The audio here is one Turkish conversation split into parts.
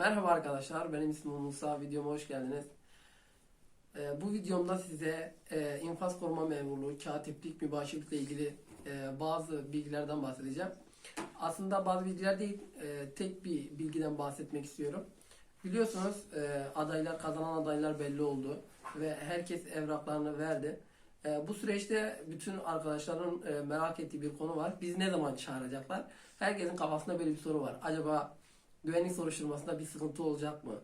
Merhaba arkadaşlar, benim ismim Musa. Videoma hoş geldiniz. Ee, bu videomda size e, infaz koruma memurluğu, katiplik, mübaşirlikle ilgili e, bazı bilgilerden bahsedeceğim. Aslında bazı bilgiler değil, e, tek bir bilgiden bahsetmek istiyorum. Biliyorsunuz e, adaylar, kazanan adaylar belli oldu ve herkes evraklarını verdi. E, bu süreçte bütün arkadaşların e, merak ettiği bir konu var. Biz ne zaman çağıracaklar? Herkesin kafasında böyle bir soru var. Acaba güvenlik soruşturmasında bir sıkıntı olacak mı?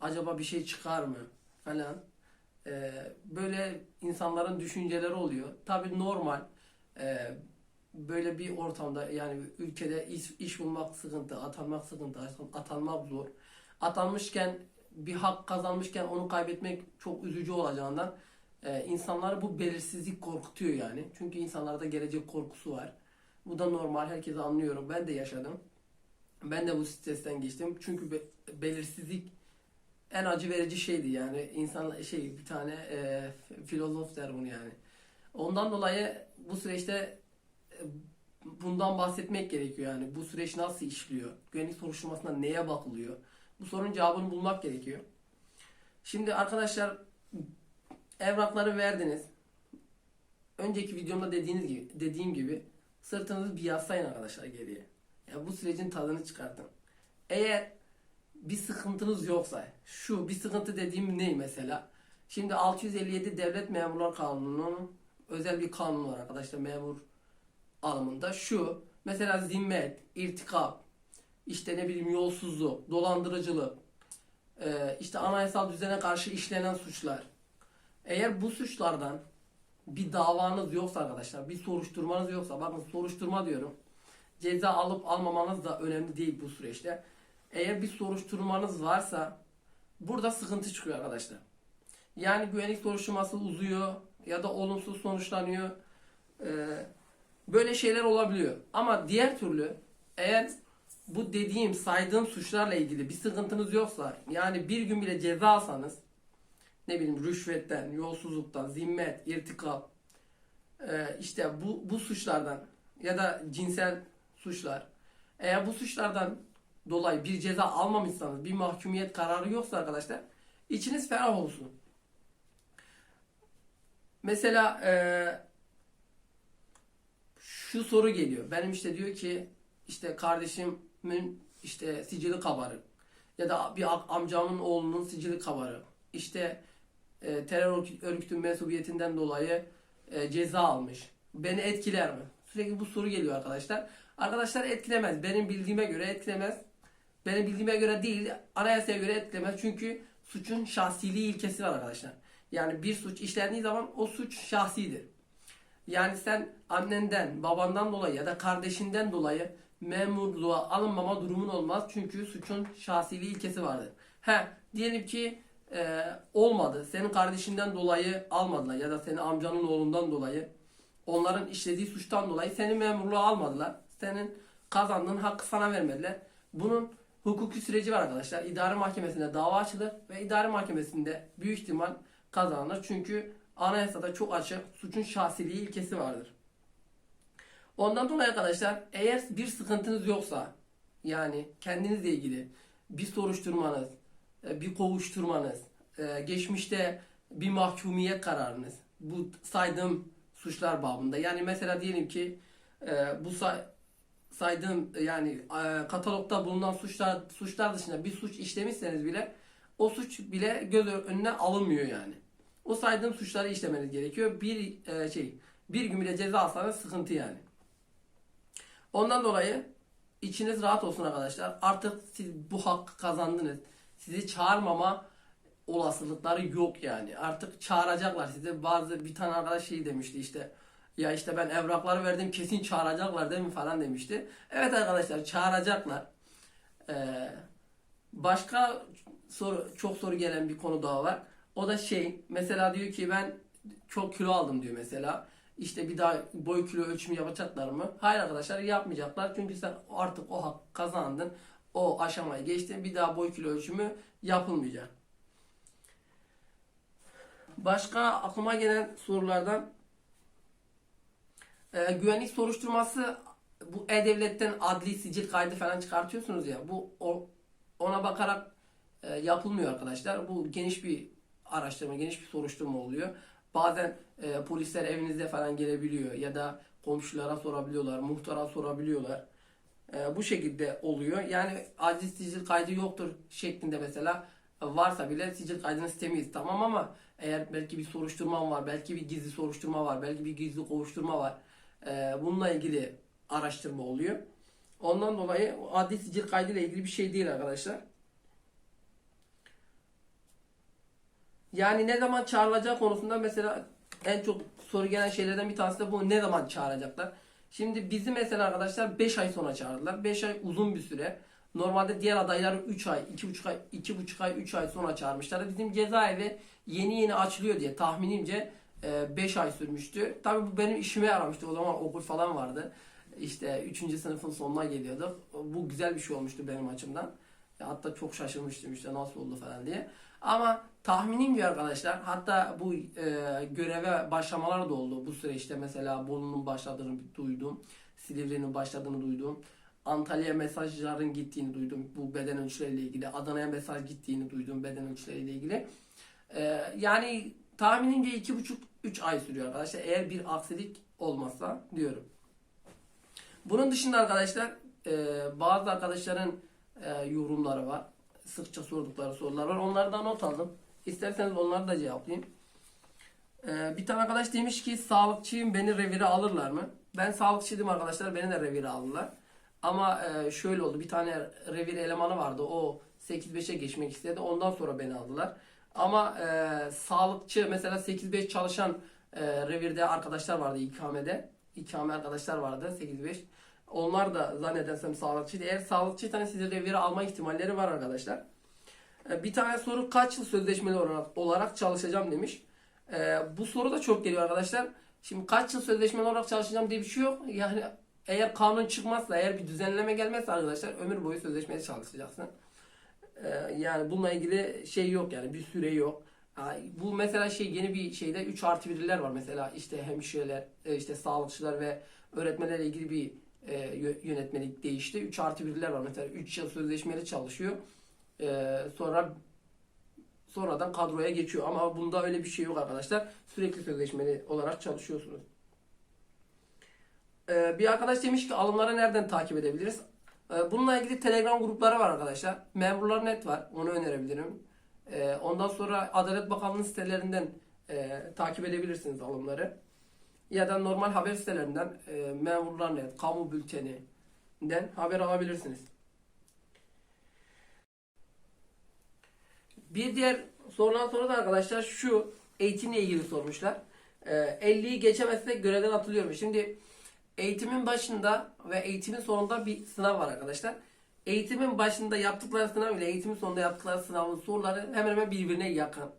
Acaba bir şey çıkar mı? Falan. Ee, böyle insanların düşünceleri oluyor. Tabii normal. Ee, böyle bir ortamda yani ülkede iş, iş bulmak sıkıntı, atanmak sıkıntı, atanmak zor. Atanmışken bir hak kazanmışken onu kaybetmek çok üzücü olacağından e, insanları bu belirsizlik korkutuyor yani. Çünkü insanlarda gelecek korkusu var. Bu da normal. Herkese anlıyorum. Ben de yaşadım. Ben de bu stresten geçtim. Çünkü be- belirsizlik en acı verici şeydi yani. insan şey bir tane e, filozof der bunu yani. Ondan dolayı bu süreçte e, bundan bahsetmek gerekiyor yani. Bu süreç nasıl işliyor? Güvenlik soruşturmasında neye bakılıyor? Bu sorunun cevabını bulmak gerekiyor. Şimdi arkadaşlar evrakları verdiniz. Önceki videomda dediğiniz gibi, dediğim gibi sırtınızı bir yaslayın arkadaşlar geriye. Ya bu sürecin tadını çıkartın. Eğer bir sıkıntınız yoksa, şu bir sıkıntı dediğim ne mesela? Şimdi 657 Devlet Memurlar Kanunu'nun özel bir kanun var arkadaşlar memur alımında. Şu mesela zimmet, irtikap, işte ne bileyim yolsuzluk, dolandırıcılık, e, işte anayasal düzene karşı işlenen suçlar. Eğer bu suçlardan bir davanız yoksa arkadaşlar, bir soruşturmanız yoksa, bakın soruşturma diyorum ceza alıp almamanız da önemli değil bu süreçte. Eğer bir soruşturmanız varsa burada sıkıntı çıkıyor arkadaşlar. Yani güvenlik soruşturması uzuyor ya da olumsuz sonuçlanıyor. Ee, böyle şeyler olabiliyor. Ama diğer türlü eğer bu dediğim saydığım suçlarla ilgili bir sıkıntınız yoksa yani bir gün bile ceza alsanız ne bileyim rüşvetten, yolsuzluktan, zimmet, irtikap e, işte bu, bu suçlardan ya da cinsel suçlar. Eğer bu suçlardan dolayı bir ceza almamışsanız, bir mahkumiyet kararı yoksa arkadaşlar, içiniz ferah olsun. Mesela eee, şu soru geliyor. Benim işte diyor ki işte kardeşimin işte sicili kabarık ya da bir am- amcamın oğlunun sicili kabarık. İşte e, terör örgü- örgütü mensubiyetinden dolayı e, ceza almış. Beni etkiler mi? Sürekli bu soru geliyor arkadaşlar. Arkadaşlar etkilemez. Benim bildiğime göre etkilemez. Benim bildiğime göre değil, anayasaya göre etkilemez. Çünkü suçun şahsiliği ilkesi var arkadaşlar. Yani bir suç işlendiği zaman o suç şahsidir. Yani sen annenden, babandan dolayı ya da kardeşinden dolayı memurluğa alınmama durumun olmaz. Çünkü suçun şahsiliği ilkesi vardır. He, diyelim ki e, olmadı. Senin kardeşinden dolayı almadılar ya da senin amcanın oğlundan dolayı onların işlediği suçtan dolayı seni memurluğa almadılar. Senin kazandığın hakkı sana vermediler. Bunun hukuki süreci var arkadaşlar. İdare mahkemesinde dava açılır ve idare mahkemesinde büyük ihtimal kazanılır. Çünkü anayasada çok açık suçun şahsiliği ilkesi vardır. Ondan dolayı arkadaşlar eğer bir sıkıntınız yoksa yani kendinizle ilgili bir soruşturmanız, e, bir kovuşturmanız, e, geçmişte bir mahkumiyet kararınız bu saydığım suçlar babında. Yani mesela diyelim ki e, bu say- saydığım yani e, katalogda bulunan suçlar suçlar dışında bir suç işlemişseniz bile o suç bile göz önüne alınmıyor yani. O saydığım suçları işlemeniz gerekiyor. Bir e, şey bir gün bile ceza alsanız sıkıntı yani. Ondan dolayı içiniz rahat olsun arkadaşlar. Artık siz bu hakkı kazandınız. Sizi çağırmama olasılıkları yok yani. Artık çağıracaklar sizi. Bazı bir tane arkadaş şey demişti işte. Ya işte ben evrakları verdim kesin çağıracaklar değil mi falan demişti. Evet arkadaşlar çağıracaklar. Ee, başka soru çok soru gelen bir konu daha var. O da şey mesela diyor ki ben çok kilo aldım diyor mesela. İşte bir daha boy kilo ölçümü yapacaklar mı? Hayır arkadaşlar yapmayacaklar. Çünkü sen artık o hak kazandın. O aşamayı geçtin. Bir daha boy kilo ölçümü yapılmayacak. Başka aklıma gelen sorulardan e, güvenlik soruşturması bu E-Devlet'ten adli sicil kaydı falan çıkartıyorsunuz ya. Bu o, ona bakarak e, yapılmıyor arkadaşlar. Bu geniş bir araştırma, geniş bir soruşturma oluyor. Bazen e, polisler evinizde falan gelebiliyor ya da komşulara sorabiliyorlar, muhtara sorabiliyorlar. E, bu şekilde oluyor. Yani adli sicil kaydı yoktur şeklinde mesela varsa bile sicil kaydını istemeyiz tamam ama eğer belki bir soruşturma var, belki bir gizli soruşturma var, belki bir gizli kovuşturma var. E, bununla ilgili araştırma oluyor. Ondan dolayı adli sicil kaydıyla ilgili bir şey değil arkadaşlar. Yani ne zaman çağrılacağı konusunda mesela en çok soru gelen şeylerden bir tanesi de bu ne zaman çağıracaklar. Şimdi bizi mesela arkadaşlar 5 ay sonra çağırdılar. 5 ay uzun bir süre. Normalde diğer adayları 3 ay, 2,5 ay, 2,5 ay, 3 ay sonra çağırmışlar. Bizim cezaevi yeni yeni açılıyor diye tahminimce 5 ay sürmüştü. Tabii bu benim işime yaramıştı. O zaman okul falan vardı. İşte 3. sınıfın sonuna geliyorduk. Bu güzel bir şey olmuştu benim açımdan. Hatta çok şaşırmıştım işte nasıl oldu falan diye. Ama tahminimce arkadaşlar hatta bu e, göreve başlamalar da oldu bu süreçte mesela Bolu'nun başladığını duydum. Silivri'nin başladığını duydum. Antalya'ya mesajların gittiğini duydum bu beden ölçüleriyle ilgili. Adana'ya mesaj gittiğini duydum beden ölçüleriyle ilgili. E, yani tahminimce iki buçuk üç ay sürüyor arkadaşlar eğer bir aksilik olmazsa diyorum. Bunun dışında arkadaşlar e, bazı arkadaşların e, yorumları var. Sıkça sordukları sorular var. Onları da not aldım. İsterseniz onları da cevaplayayım. E, bir tane arkadaş demiş ki sağlıkçıyım beni revire alırlar mı? Ben sağlıkçıydım arkadaşlar beni de revire aldılar. Ama e, şöyle oldu bir tane revir elemanı vardı o 8-5'e geçmek istedi ondan sonra beni aldılar. Ama e, sağlıkçı mesela 8-5 çalışan e, revirde arkadaşlar vardı ikamede. İkame arkadaşlar vardı 8-5. Onlar da zannedersem sağlıkçıydı. Eğer sağlıkçıysanız size revire alma ihtimalleri var arkadaşlar. E, Bir tane soru kaç yıl sözleşmeli olarak, olarak çalışacağım demiş. E, bu soru da çok geliyor arkadaşlar. Şimdi kaç yıl sözleşmeli olarak çalışacağım diye bir şey yok. Yani eğer kanun çıkmazsa, eğer bir düzenleme gelmezse arkadaşlar ömür boyu sözleşmeli çalışacaksın. E, yani bununla ilgili şey yok yani bir süre yok. Bu mesela şey yeni bir şeyde 3 artı 1'ler var mesela işte hemşireler, e, işte sağlıkçılar ve öğretmenlerle ilgili bir e, yö- yönetmelik değişti. 3 artı 1'ler var mesela 3 yıl sözleşmeli çalışıyor. E, sonra sonradan kadroya geçiyor ama bunda öyle bir şey yok arkadaşlar. Sürekli sözleşmeli olarak çalışıyorsunuz. E, bir arkadaş demiş ki alımları nereden takip edebiliriz? E, bununla ilgili Telegram grupları var arkadaşlar. Memurlar net var. Onu önerebilirim. E, ondan sonra Adalet Bakanlığı sitelerinden e, takip edebilirsiniz alımları ya da normal haber sitelerinden e, memurlar net, kamu bülteninden haber alabilirsiniz. Bir diğer sorulan soru da arkadaşlar şu eğitimle ilgili sormuşlar. E, 50'yi geçemezse görevden atılıyorum. Şimdi eğitimin başında ve eğitimin sonunda bir sınav var arkadaşlar. Eğitimin başında yaptıkları sınav ile eğitimin sonunda yaptıkları sınavın soruları hemen hemen birbirine yakın.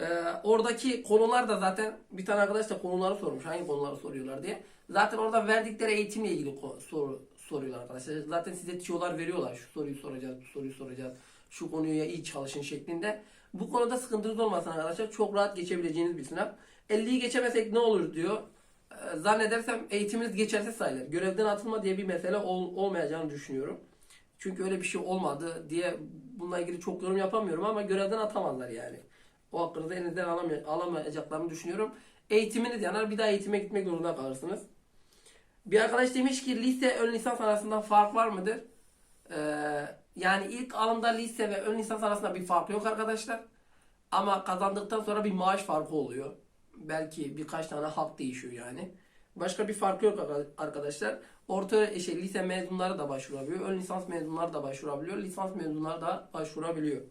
Ee, oradaki konular da zaten bir tane arkadaş da konuları sormuş. Hangi konuları soruyorlar diye. Zaten orada verdikleri eğitimle ilgili soru soruyorlar arkadaşlar. Zaten size tiyolar veriyorlar. Şu soruyu soracağız, bu soruyu soracağız. Şu konuya iyi çalışın şeklinde. Bu konuda sıkıntınız olmasın arkadaşlar. Çok rahat geçebileceğiniz bir sınav. 50'yi geçemesek ne olur diyor. Zannedersem eğitiminiz geçerse sayılır. Görevden atılma diye bir mesele ol- olmayacağını düşünüyorum. Çünkü öyle bir şey olmadı diye bununla ilgili çok yorum yapamıyorum ama görevden atamazlar yani. O hakkınızı elinizden alamay- alamayacaklarını düşünüyorum. Eğitiminiz yanar bir daha eğitime gitmek zorunda kalırsınız. Bir arkadaş demiş ki lise ön lisans arasında fark var mıdır? Ee, yani ilk alımda lise ve ön lisans arasında bir fark yok arkadaşlar. Ama kazandıktan sonra bir maaş farkı oluyor. Belki birkaç tane hak değişiyor yani. Başka bir fark yok arka- arkadaşlar. Orta şey, lise mezunları da başvurabiliyor. Ön lisans mezunları da başvurabiliyor. Lisans mezunları da başvurabiliyor.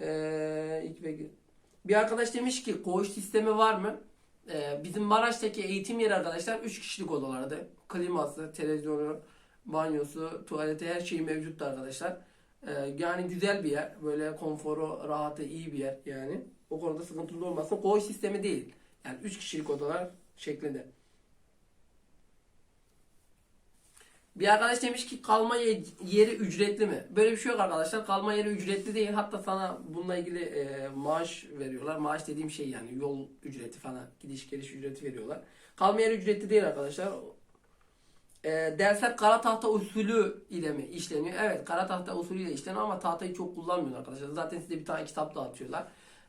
Ee, bir arkadaş demiş ki koğuş sistemi var mı? Ee, bizim Maraş'taki eğitim yeri arkadaşlar 3 kişilik odalardı. Kliması, televizyonu, banyosu, tuvaleti her şeyi mevcuttu arkadaşlar. Ee, yani güzel bir yer. Böyle konforu, rahatı iyi bir yer yani. O konuda sıkıntınız olmasın. Koğuş sistemi değil. Yani 3 kişilik odalar şeklinde. Bir arkadaş demiş ki kalma ye- yeri ücretli mi? Böyle bir şey yok arkadaşlar. Kalma yeri ücretli değil. Hatta sana bununla ilgili e, maaş veriyorlar. Maaş dediğim şey yani yol ücreti falan, gidiş geliş ücreti veriyorlar. Kalma yeri ücretli değil arkadaşlar. E, dersler kara tahta usulü ile mi işleniyor? Evet kara tahta usulü ile işleniyor ama tahtayı çok kullanmıyor arkadaşlar. Zaten size bir tane kitap dağıtıyorlar.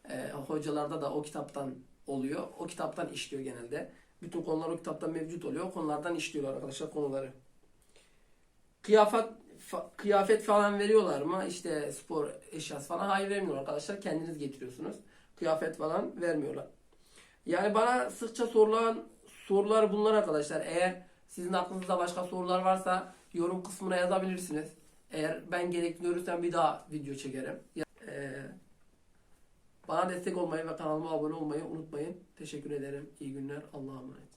E, hocalarda da o kitaptan oluyor. O kitaptan işliyor genelde. Bütün konular o kitapta mevcut oluyor. O konulardan işliyorlar arkadaşlar konuları. Kıyafet fa- kıyafet falan veriyorlar mı? İşte spor eşyası falan. Hayır vermiyorlar arkadaşlar. Kendiniz getiriyorsunuz. Kıyafet falan vermiyorlar. Yani bana sıkça sorulan sorular bunlar arkadaşlar. Eğer sizin aklınızda başka sorular varsa yorum kısmına yazabilirsiniz. Eğer ben gerekli görürsem bir daha video çekerim. Eee, bana destek olmayı ve kanalıma abone olmayı unutmayın. Teşekkür ederim. İyi günler. Allah'a emanet.